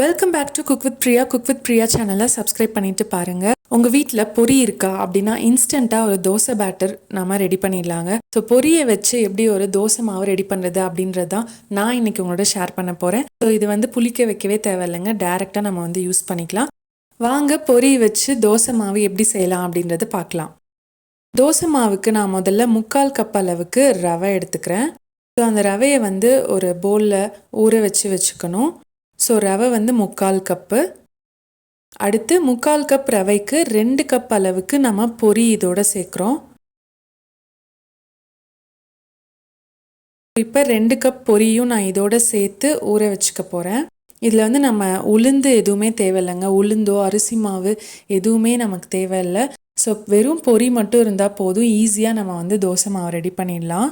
Welcome back to cook with Priya cook with Priya சேனலை subscribe பண்ணிட்டு பாருங்கள் உங்கள் வீட்டில் பொரி இருக்கா அப்படின்னா இன்ஸ்டண்ட்டாக ஒரு தோசை பேட்டர் நாம் ரெடி பண்ணிடலாங்க. ஸோ பொரியை வச்சு எப்படி ஒரு தோசை மாவு ரெடி பண்ணுறது அப்படின்றது தான் நான் இன்னைக்கு உங்களோட ஷேர் பண்ண போகிறேன் ஸோ இது வந்து புளிக்க வைக்கவே தேவையில்லைங்க. டேரெக்டாக நம்ம வந்து யூஸ் பண்ணிக்கலாம். வாங்க பொரி வச்சு தோசை மாவு எப்படி செய்யலாம் அப்படின்றத பார்க்கலாம். தோசை மாவுக்கு நான் முதல்ல முக்கால் கப் அளவுக்கு ரவை எடுத்துக்கிறேன். ஸோ அந்த ரவையை வந்து ஒரு பவுலில் ஊற வச்சு வச்சுக்கணும். ஸோ ரவை வந்து முக்கால் கப்பு அடுத்து முக்கால் கப் ரவைக்கு ரெண்டு கப் அளவுக்கு நம்ம பொரி இதோட சேர்க்குறோம். இப்போ ரெண்டு கப் பொரியும் நான் இதோட சேர்த்து ஊற வச்சுக்க போகிறேன் இதில் வந்து நம்ம உளுந்து எதுவுமே தேவையில்லைங்க. உளுந்தோ அரிசி மாவு எதுவுமே நமக்கு தேவையில்லை. ஸோ வெறும் பொரி மட்டும் இருந்தால் போதும். ஈஸியாக நம்ம வந்து தோசை மாவு ரெடி பண்ணிடலாம்.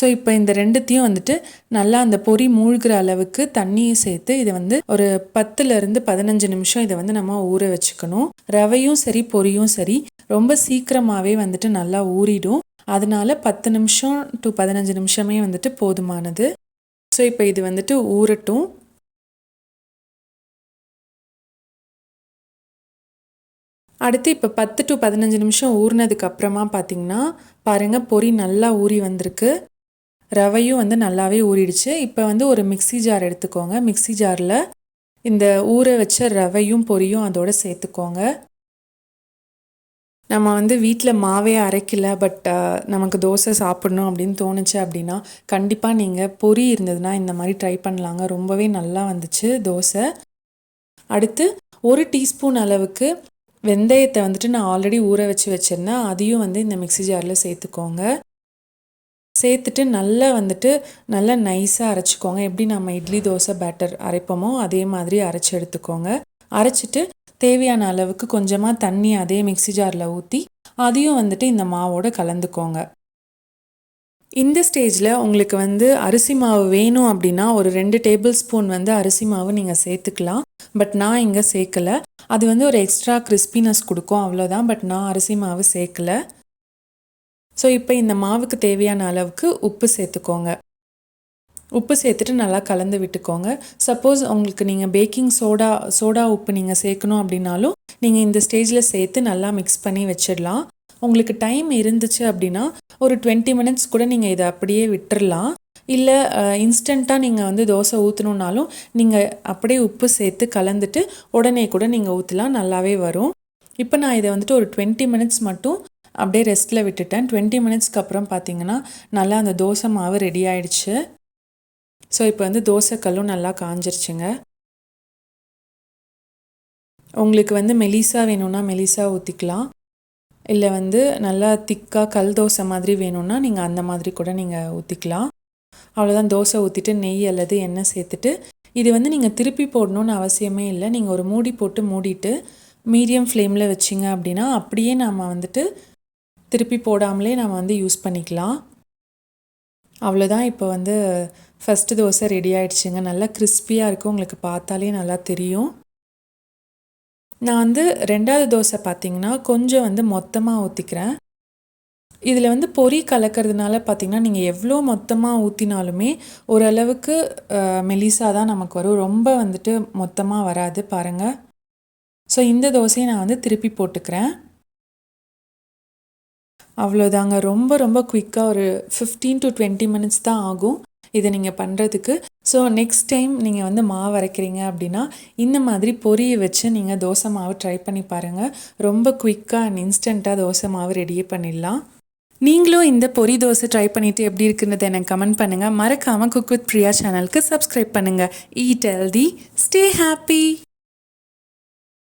ஸோ இப்போ இந்த ரெண்டுத்தையும் வந்துட்டு நல்லா அந்த பொரி மூழ்கிற அளவுக்கு தண்ணியை சேர்த்து இதை வந்து ஒரு பத்துலேருந்து பதினஞ்சு நிமிஷம் இதை வந்து நம்ம ஊற வச்சுக்கணும். ரவையும் சரி பொரியும் சரி ரொம்ப சீக்கிரமாகவே வந்துட்டு நல்லா ஊறிடும். அதனால பத்து நிமிஷம் டு பதினஞ்சு நிமிஷமே வந்துட்டு போதுமானது. ஸோ இப்போ இது வந்துட்டு ஊறட்டும். அடுத்து இப்போ பத்து டு பதினஞ்சு நிமிஷம் ஊறினதுக்கு அப்புறமா பார்த்தீங்கன்னா பாருங்கள் பொரி நல்லா ஊறி வந்திருக்கு. ரவையும் வந்து நல்லாவே ஊறிடுச்சு. இப்போ வந்து ஒரு மிக்சி ஜார் எடுத்துக்கோங்க. மிக்சி ஜாரில் இந்த ஊற வச்ச ரவையும் பொரியும் அதோட சேர்த்துக்கோங்க. நம்ம வந்து வீட்டில் மாவே அரைக்கல பட் நமக்கு தோசை சாப்பிடணும் அப்படின்னு தோணுச்சு அப்படின்னா கண்டிப்பாக நீங்கள் பொரி இருந்ததுன்னா இந்த மாதிரி ட்ரை பண்ணலாங்க. ரொம்பவே நல்லா வந்துச்சு தோசை. அடுத்து ஒரு டீஸ்பூன் அளவுக்கு வெந்தயத்தை வந்துட்டு நான் ஆல்ரெடி ஊற வச்சு வச்சுருந்தேன். அதையும் வந்து இந்த மிக்சி ஜாரில் சேர்த்துக்கோங்க. சேர்த்துட்டு நல்லா வந்துட்டு நல்லா நைஸாக அரைச்சிக்கோங்க. எப்படி நம்ம இட்லி தோசை பேட்டர் அரைப்போமோ அதே மாதிரி அரைச்சி எடுத்துக்கோங்க. அரைச்சிட்டு தேவையான அளவுக்கு கொஞ்சமாக தண்ணி அதே மிக்சி ஜாரில் ஊற்றி அதையும் வந்துட்டு இந்த மாவோட கலந்துக்கோங்க. இந்த ஸ்டேஜில் உங்களுக்கு வந்து அரிசி மாவு வேணும் அப்படின்னா ஒரு ரெண்டு டேபிள் ஸ்பூன் வந்து அரிசி மாவு நீங்கள் சேர்த்துக்கலாம். பட் நான் இங்கே சேர்க்கலை. அது வந்து ஒரு எக்ஸ்ட்ரா கிறிஸ்பினஸ் கொடுக்கும். அவ்வளோதான் பட் நான் அரிசி மாவு சேர்க்கலை. ஸோ இப்போ இந்த மாவுக்கு தேவையான அளவுக்கு உப்பு சேர்த்துக்கோங்க. உப்பு சேர்த்துட்டு நல்லா கலந்து விட்டுக்கோங்க. சப்போஸ் உங்களுக்கு நீங்கள் பேக்கிங் சோடா சோடா உப்பு நீங்கள் சேர்க்கணும் அப்படின்னாலும் நீங்கள் இந்த ஸ்டேஜில் சேர்த்து நல்லா மிக்ஸ் பண்ணி வச்சிடலாம். உங்களுக்கு டைம் இருந்துச்சு அப்படின்னா ஒரு டுவெண்ட்டி மினிட்ஸ் கூட நீங்கள் இதை அப்படியே விட்டுறலாம். இல்லை இன்ஸ்டண்ட்டாக நீங்கள் வந்து தோசை ஊற்றணுன்னாலும் நீங்கள் அப்படியே உப்பு சேர்த்து கலந்துட்டு உடனே கூட நீங்கள் ஊற்றலாம் நல்லாவே வரும். இப்போ நான் இதை வந்துட்டு ஒரு டுவெண்ட்டி மினிட்ஸ் மட்டும் அப்படியே ரெஸ்ட்டில் விட்டுட்டேன். டுவெண்ட்டி மினிட்ஸ்க்கு அப்புறம் பார்த்தீங்கன்னா நல்லா அந்த தோசை மாவு ரெடி ஆயிடுச்சு. ஸோ இப்போ வந்து தோசை கல்லும் நல்லா காஞ்சிருச்சுங்க. உங்களுக்கு வந்து மெலிசா வேணும்னா மெலிசா ஊற்றிக்கலாம் இல்லை வந்து நல்லா திக்காக கல் தோசை மாதிரி வேணும்னா நீங்கள் அந்த மாதிரி கூட நீங்கள் ஊற்றிக்கலாம் அவ்வளோதான் தோசை ஊற்றிட்டு நெய் அல்லது எண்ணெய் சேர்த்துட்டு இது வந்து நீங்கள் திருப்பி போடணுன்னு அவசியமே இல்லை. நீங்கள் ஒரு மூடி போட்டு மூடிட்டு மீடியம் ஃப்ளேமில் வச்சிங்க அப்படின்னா அப்படியே நாம் வந்துட்டு திருப்பி போடாமலே நம்ம வந்து யூஸ் பண்ணிக்கலாம். அவ்வளோதான் இப்போ வந்து ஃபஸ்ட்டு தோசை ரெடி ஆகிடுச்சுங்க நல்லா கிறிஸ்பியாக இருக்கும் உங்களுக்கு பார்த்தாலே நல்லா தெரியும். நான் வந்து ரெண்டாவது தோசை பார்த்திங்கன்னா கொஞ்சம் வந்து மொத்தமாக ஊற்றிக்கிறேன் இதில் வந்து பொறி கலக்கிறதுனால பார்த்திங்கன்னா நீங்கள் எவ்வளோ மொத்தமாக ஊற்றினாலுமே ஓரளவுக்கு மெலிசாக தான் நமக்கு வரும். ரொம்ப வந்துட்டு மொத்தமாக வராது பாருங்கள் ஸோ இந்த தோசையை நான் வந்து திருப்பி போட்டுக்கிறேன். அவ்வளோதாங்க ரொம்ப ரொம்ப குயிக்காக ஒரு ஃபிஃப்டீன் டு டுவெண்ட்டி மினிட்ஸ் தான் ஆகும் இதை நீங்கள் பண்ணுறதுக்கு ஸோ நெக்ஸ்ட் டைம் நீங்கள் வந்து மாவு அரைக்கிறீங்க அப்படின்னா இந்த மாதிரி பொரியை வச்சு நீங்கள் தோசை மாவு ட்ரை பண்ணி பாருங்கள் ரொம்ப குயிக்காக அண்ட் இன்ஸ்டண்ட்டாக தோசை மாவு ரெடியே பண்ணிடலாம். நீங்களும் இந்த பொரி தோசை ட்ரை பண்ணிவிட்டு எப்படி இருக்குன்றதை எனக்கு கமெண்ட் பண்ணுங்கள் மறக்காமல் குக் வித் பிரியா சேனலுக்கு சப்ஸ்கிரைப் பண்ணுங்கள் ஈட் ஹெல்தி ஸ்டே ஹாப்பி